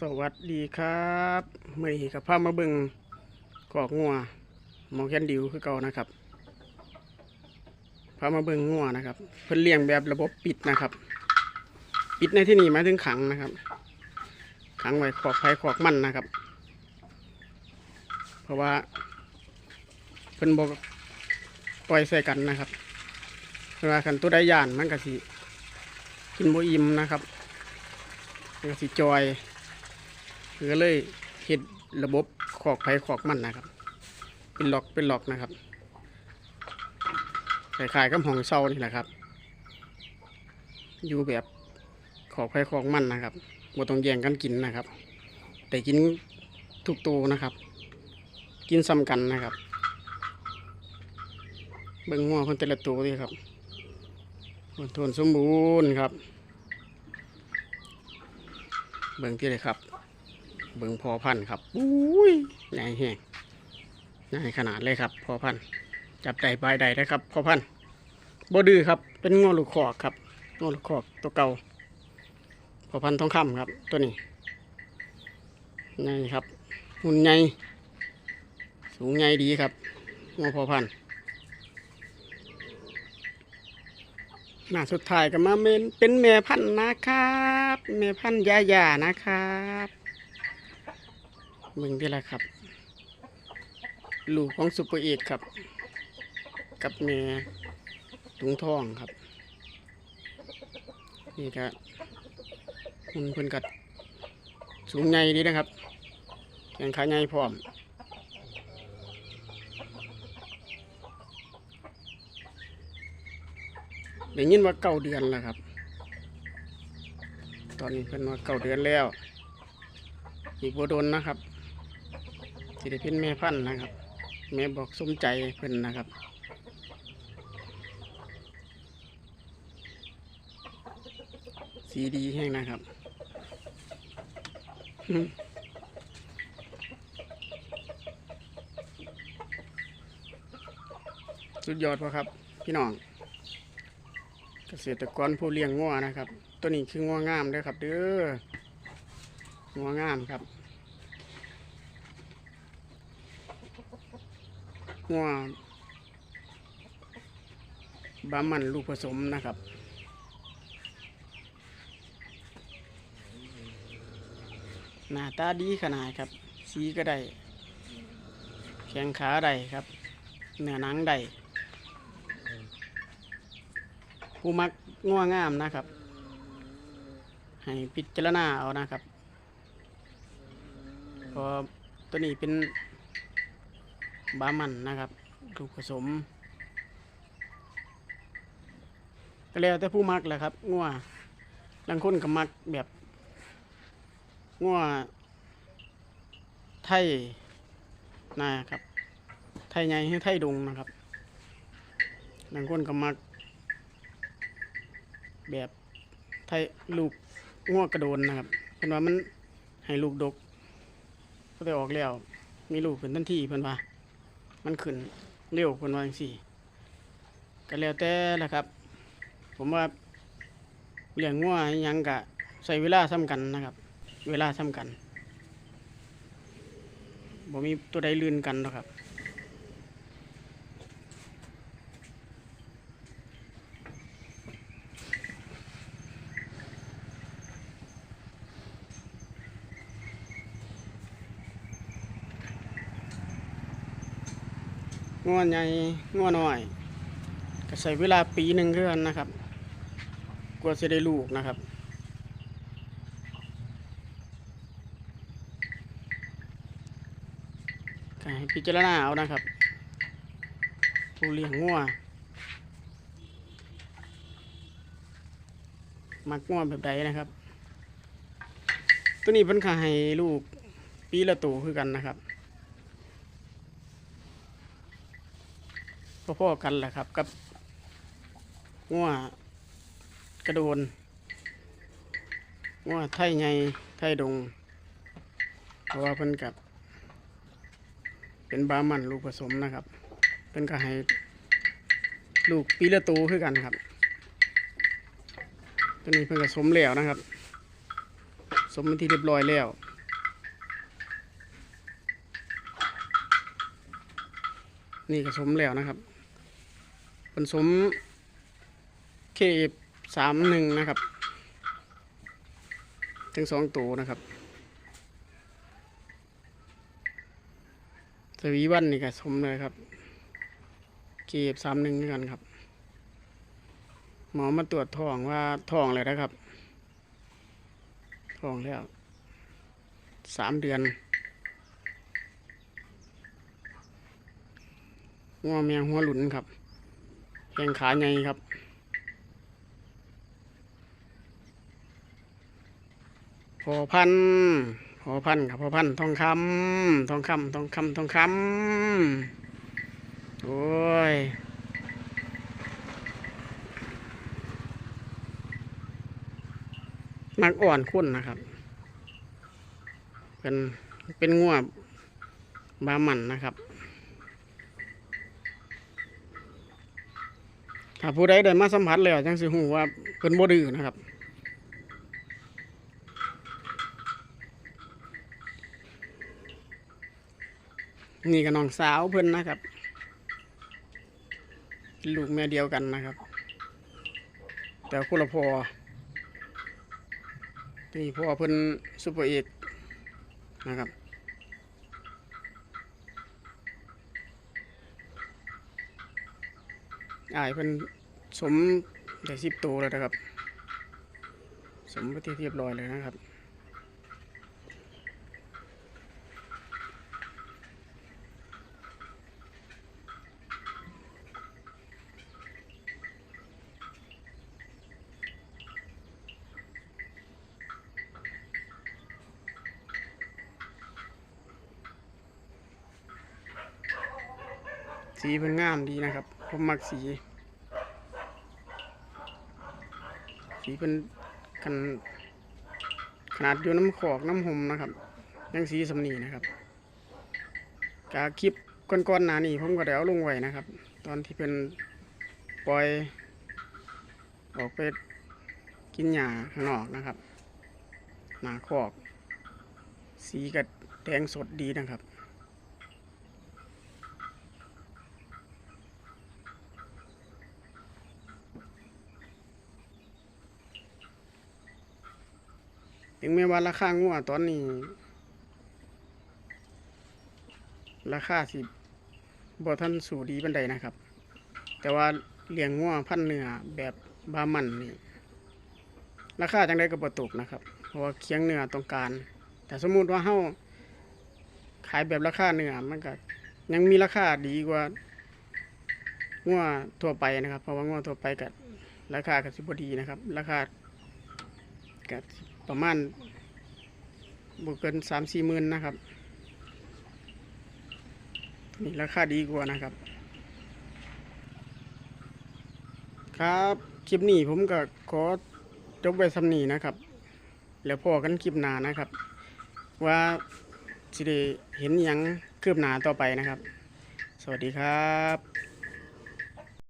สวัสดีครับมื่อนี้กับพามาเบิงกอกงัวมองแคนดิวคือเก่านะครับพามาเบิงงัวนะครับ เพิ่นเลี้ยงแบบระบบปิดนะครับ ปิดในที่นี้หมายถึงขังนะครับ ขังไว้ขอกไผ่ขอกมันนะครับ เพราะว่าเพิ่นบอกปล่อยใส่กันนะครับเวลาขันตัวใดย่านมันก็สิกินบ่อิ่มนะครับมันก็สิจอย ก็เลยเห็ดระบบขอกไผ่ขอกมันนะครับ เป็นล็อกเป็นล็อกนะครับคล้ายกับห้องเช่านี่แหละครับ อยู่แบบขอกไผ่ขอกมันนะครับบ่ต้องแย่งกันกินนะครับ แต่กินทุกตัวนะครับ กินซ้ำกันนะครับเบิ่งงัวคนแต่ละตัวดีครับคนทนสมบูรณ์ครับ เบิ่งที่เลยครับ เบิ่งพอพันธ์ครับอุ้ยใหญ่แห้งใหญ่ขนาดเลยครับพอพันธ์จับได้ใบได้ได้ครับพอพันธ์บ่ดื้อครับ เป็นงอลูกคอกครับงอลูกคอกตัวเก่าพอพันทองคำครับ ตัวนี้ใหญ่ครับหุ่นใหญ่สูงใหญ่ดีครับงอพอพันธุ์หน้าสุดท้ายก็มาเป็นเป็นแม่พันธุ์นะครับแม่พันธุ์ยาหยานะครับ มึงที่ละครับ ลูกของซุปเปอร์เอกครับ กับแม่ถุงทองครับ นี่ก็มันเพิ่นกัดสูงใหญ่ดีนะครับแขงขาใหญ่พร้อมเดี๋ยวยินว่าเก้าเดือนแล้วครับ ตอนนี้เพิ่นว่าเก้าเดือนแล้ว อีกบัโดนนะครับ สิได้เป็นแม่พันธุ์นะครับ แม่บอกสมใจเพิ่นนะครับสีดีแห้งนะครับสุดยอดพอครับ พี่น้อง เกษตรกรผู้เลี้ยงงัวนะครับ ตัวนี้คืองัวงามเด้อครับเด้องัวงามครับ งัวบามันลูกผสมนะครับ หน้าตาดีขนาดครับ สีก็ได้ แข้งขาได้ครับ เนื้อหนังได้ผู้มักง่วงามนะครับ ให้พิจารณาเอานะครับเพอตัวนี้เป็น บามันนะครับลูกผสม ก็แล้วแต่ผู้มักแหละครับง่วบางคนก็มักแบบง่วไทยนะครับ ไทยใหญ่ให้ไทยดงนะครับบางคนก็มัก แบบไทยลูกง่วกระโดนนะครับเพิ่นว่ามันให้ลูกดกก็ได้ออกแล้วมีลูกเป็นทันทีเพิ่นว่า มันขึ้นเร็วคนว่าจังสี่ก็แล้วแต่ละครับ ผมว่าเลี้ยงงัวยังกะใส่เวลาซ้ำกันนะครับ เวลาซ้ำกันบ่มีตัวใดลื่นกันหรอกครับ งัวใหญ่งัวน้อยก็ใช้เวลาปีหนึ่งเท่านั้นะครับ กว่าจะได้ลูกนะครับก็ให้พิจารณาเอานะครับ ผู้เลี้ยงงัวมักงัวแบบใดนะครับ ตัวนี้เป็นขาให้ลูกปีละตัวคือกันนะครับ พ่อๆกันแหละครับ กับงัวกระโดนงัวไทยไงไทยดง เพราะว่าเพิ่นกับเป็นบามันลูกผสมนะครับ เพิ่นก็ให้ลูกปีละตูคือกันครับ ตัวนี้เพิ่นก็สมแล้วนะครับ สมเป็นที่เรียบร้อยแล้ว นี่ก็สมแล้วนะครับเป็นสมเคสามหนึ่งนะครับทั้งสองตัวนะครับสวีวันนี่ก็สมเลยครับเคสามหนึ่งกันครับ หมอมาตรวจท้องว่าท้องเลยนะครับท้องแล้วสามเดือน หัวแมงหัวหลุนครับแข้งขาใหญ่ครับพอพันพอพันครับพอพันทองคำทองคำทองคำทองคำโอ้ยมักอ่อนคุ้นนะครับ เป็นเป็นงัวบามันนะครับ ถ้าผู้ใดได้มาสัมผัสแล้วจังสิหูว่าเพิ่นบ่ดื้อนะครับ นี่กับน้องสาวเพิ่นนะครับ ลูกแม่เดียวกันนะครับ แต่คนละพอนี่พ่อเพิ่นซุปเปอร์เอกนะครับ อายเพิ่นสมได้สิบตัวแล้วนะครับ สมไปที่เรียบร้อยเลยนะครับสีเพิ่นงามดีนะครับ ผมมักสี สีเป็นกันขนาดอยู่น้ำขอกน้ำหมนะครับยังสีสำนีนะครับกาคลิปก้อนๆหนานี่ผมก็เดี๋ยวลงไว้นะครับ ตอนที่เป็นปล่อย ออกไปกินหญ้าข้างนอกนะครับ หนาขอก สีกัแดงสดดีนะครับ ถึงแม้ว่าราคางัวตอนนี้ ราคาสิบ่ทันสู่ดีบันไดนะครับ แต่ว่าเลี้ยงงัวพันเนื้อแบบบามันนี่ราคาจังได้ก็บ่ตกนะครับ เพราะว่าเคียงเนื้อต้องการ แต่สมมุติว่าเฮาขายแบบราคาเนื้อมันก็ยังมีราคาดีกว่างัวทั่วไปนะครับ เพราะว่างัวทั่วไปก็ราคาก็สิบดีนะครับ ราคาก็สิ ประมาณบ่เกินสามสี่หมื่นนะครับนี่ราคาดีกว่านะครับ ครับคลิปนี้ผมก็ขอจบไว้สำนีนะครับ แล้วพอกันคลิปหน้านะครับ ว่าสิได้เห็นยังคืบหน้าต่อไปนะครับ สวัสดีครับ